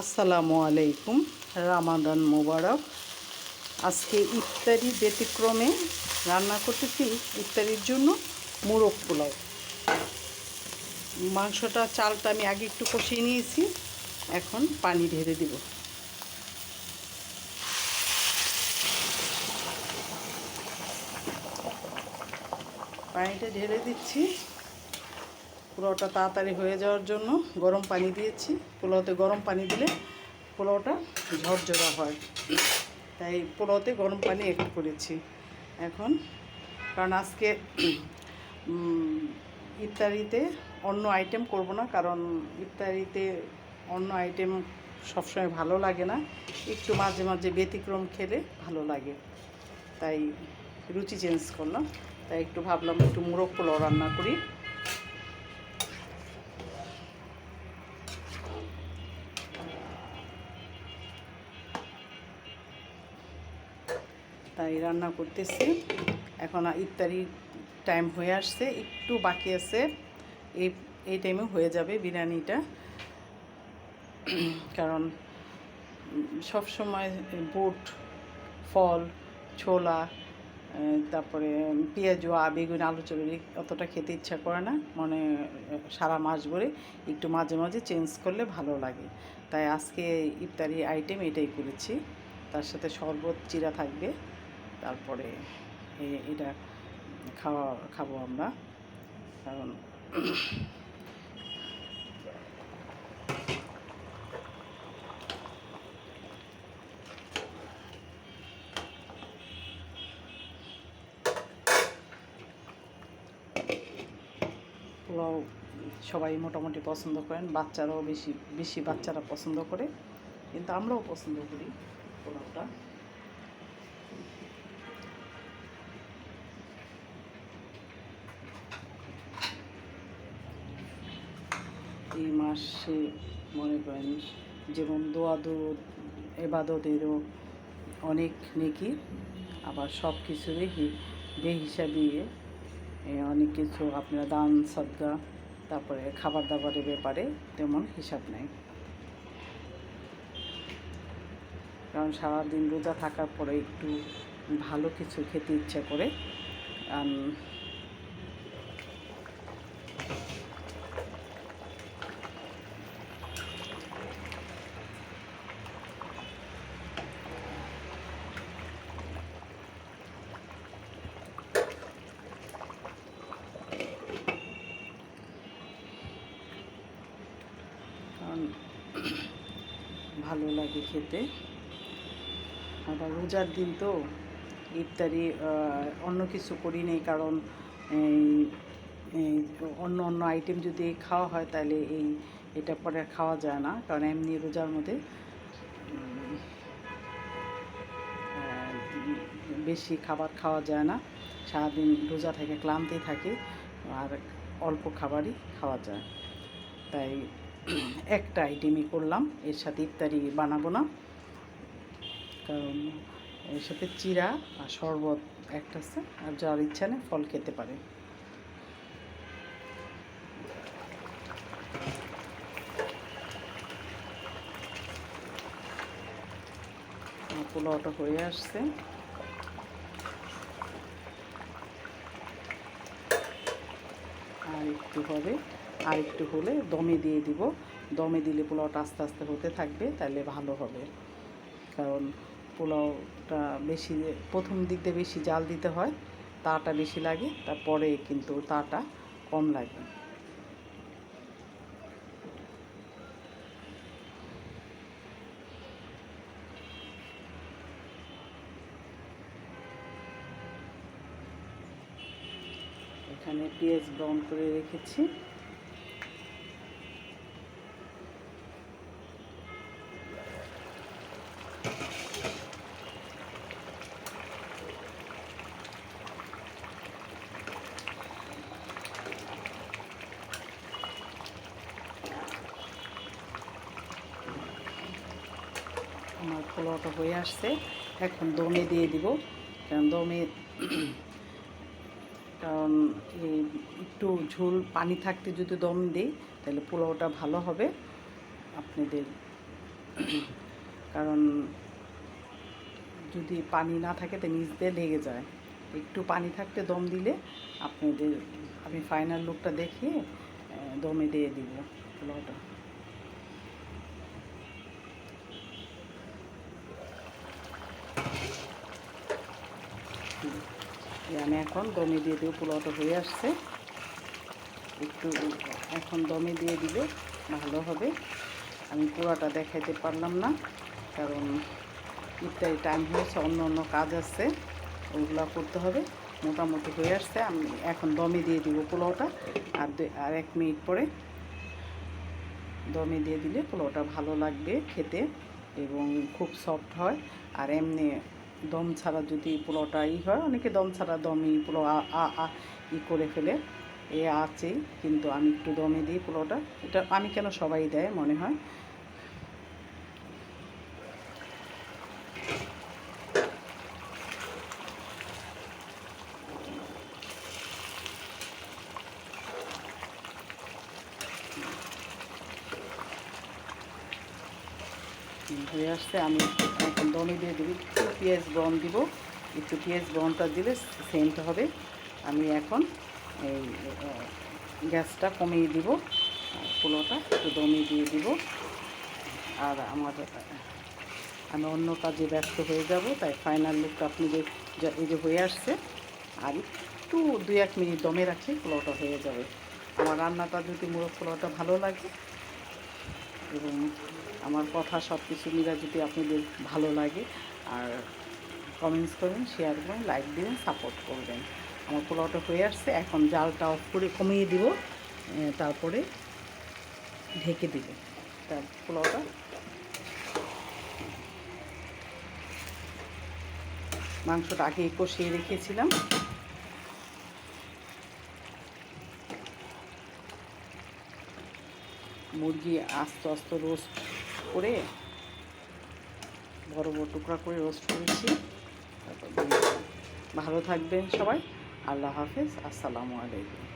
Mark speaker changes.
Speaker 1: আসসালামু আলাইকুম, রামাদান মোবারক। আজকে ইফতারি ব্যতিক্রমে রান্না করতেছি ইফতারির জন্য মোরগ পোলাও। মাংসটা, চালটা আমি আগে একটু কষিয়ে নিয়েছি, এখন পানি ঢেলে দিব। পানিটা ঢেলে দিচ্ছি। পোলাওটা তাড়াতাড়ি হয়ে যাওয়ার জন্য গরম পানি দিয়েছি। পোলাওতে গরম পানি দিলে পোলাওটা ঝরঝরা হয়। তাই পোলাওতে গরম পানি একটু করেছি। এখন, কারণ আজকে ইফতারিতে অন্য আইটেম করব না, কারণ ইফতারিতে অন্য আইটেম সবসময় ভালো লাগে না। একটু মাঝে মাঝে ব্যতিক্রম খেলে ভালো লাগে। তাই রুচি চেঞ্জ করলাম। তাই একটু ভাবলাম একটু মোরগ পোলাও রান্না করি। তাই রান্না করতেছি। এখন ইফতারি টাইম হয়ে আসছে, একটু বাকি আছে। এই এই টাইমে হয়ে যাবে বিরিয়ানিটা। কারণ সব সময় বুট, ফল, ছোলা তারপরে পেঁয়াজু বেগুন আলু চুরি অতটা খেতে ইচ্ছা করে না। মানে সারা মাস ভরে একটু মাঝে মাঝে চেঞ্জ করলে ভালো লাগে। তাই আজকে ইফতারি আইটেম এটাই করেছি। তার সাথে শরবত, চিরা থাকবে। তারপরে এটা খাওয়া, খাব আমরা। কারণ পোলাও সবাই মোটামুটি পছন্দ করেন, বাচ্চারাও বেশি বেশি বাচ্চারা পছন্দ করে, কিন্তু আমরাও পছন্দ করি পোলাওটা। এই মাসে মনে করেন যেমন দোয়া এবাদতেরও অনেক নেকি, আবার সব কিছুরই বেহিসাবি অনেক কিছু আপনারা দান সদ্গা তারপরে খাবার দাবারের ব্যাপারে তেমন হিসাব নেই। কারণ সারাদিন রোজা থাকার পরে একটু ভালো কিছু খেতে ইচ্ছা করে আম, কারণ ভালো লাগে খেতে। আবার রোজার দিন তো ইফতারি অন্য কিছু করি নেই কারণ অন্য অন্য আইটেম যদি খাওয়া হয় তাহলে এই, এটা পরে খাওয়া যায় না। কারণ এমনি রোজার মধ্যে বেশি খাবার খাওয়া যায় না। সারাদিন রোজা থেকে ক্লান্তি থাকে, আর অল্প খাবারই খাওয়া যায়। তাই একটা আইটেমই করলাম। এর সাথে ইফতারি বানাবো না। কারণ এর সাথে চিরা আর শরবত একটা আছে। আর যার ইচ্ছা নেই ফল খেতে পারে। পোলাওটা হয়ে আসছে। আর একটু হবে আর একটু হলে দমে দিয়ে দিব। দমে দিলে পোলাওটা আস্তে আস্তে হতে থাকবে, তাহলে ভালো হবে। কারণ পোলাওটা বেশি, প্রথম দিক দিয়ে বেশি জাল দিতে হয়, তাটা বেশি লাগে, তারপরে কিন্তু তাটা কম লাগে। এখানে পেঁয়াজ ব্রাউন করে রেখেছি। আমার পোলাওটা হয়ে আসছে। এখন দমে দিয়ে দিব। কারণ দমে কারণ একটু ঝোল, পানি থাকতে যদি দম দিই, তাহলে পোলাওটা ভালো হবে আপনাদের। কারণ যদি পানি না থাকে তো নিচ দিয়ে লেগে যায়। একটু পানি থাকতে দম দিলে আপনাদের, আমি ফাইনাল লুকটা দেখিয়ে দমে দিয়ে দিব পোলাওটা। আমি এখন দমে দিয়ে দেবো, পোলাওটা হয়ে আসছে। একটু এখন দমে দিয়ে দিলে ভালো হবে। আমি পুরাটা দেখাইতে পারলাম না, কারণ ইত্যাদি টাইম হয়েছে, অন্য অন্য কাজ আছে, ওগুলো করতে হবে। মোটামুটি হয়ে আসছে, আমি এখন দমে দিয়ে দিব পোলাওটা। আর আর এক মিনিট পরে দমে দিয়ে দিলে পোলাওটা ভালো লাগবে খেতে এবং খুব সফট হয়। আর এমনি দম ছাড়া যদি পোলাওটা ই হয়, অনেকে দম ছাড়া দমই পোলাও আ- ই করে ফেলে। এ আছেই কিন্তু আমি একটু দমে দিই পোলাওটা এটা আমি কেন সবাই দেয়, মনে হয়? হয়ে আসছে, আমি দমে দিয়ে দেবো, একটু পেঁয়াজ বন দিব, একটু পেঁয়াজ বনটা দিলে সেন্ট হবে। আমি এখন এই গ্যাসটা কমিয়ে দিব, আর পোলাওটা একটু দমে দিয়ে দিব। আর আমার, আমি অন্য কাজে ব্যস্ত হয়ে যাব, তাই ফাইনাল লুকটা আপনি যে, এই যে হয়ে আসছে, আর একটু দুই, এক মিনিট দমে রাখলে পোলাওটা হয়ে যাবে। আমার রান্নাটা যদি মোরগ পোলাওটা ভালো লাগে, এবং আমার কথা সব কিছু মিলা যদি আপনাদের ভালো লাগে আর কমেন্টস করবেন শেয়ার করবেন লাইক দিবেন সাপোর্ট করবেন। আমার পোলাওটা হয়ে আসছে, এখন জালটা অফ করে কমিয়ে দিব তারপরে ঢেকে দিব। তার পোলাওটা মাংসটা আগে কষিয়ে রেখেছিলাম। মুরগি আস্তে আস্তে রোস্ট করে বড় বড় টুকরা করে রোস্ট করেছি। তারপর ভালো থাকবেন সবাই। আল্লাহ হাফেজ। আসসালামু আলাইকুম।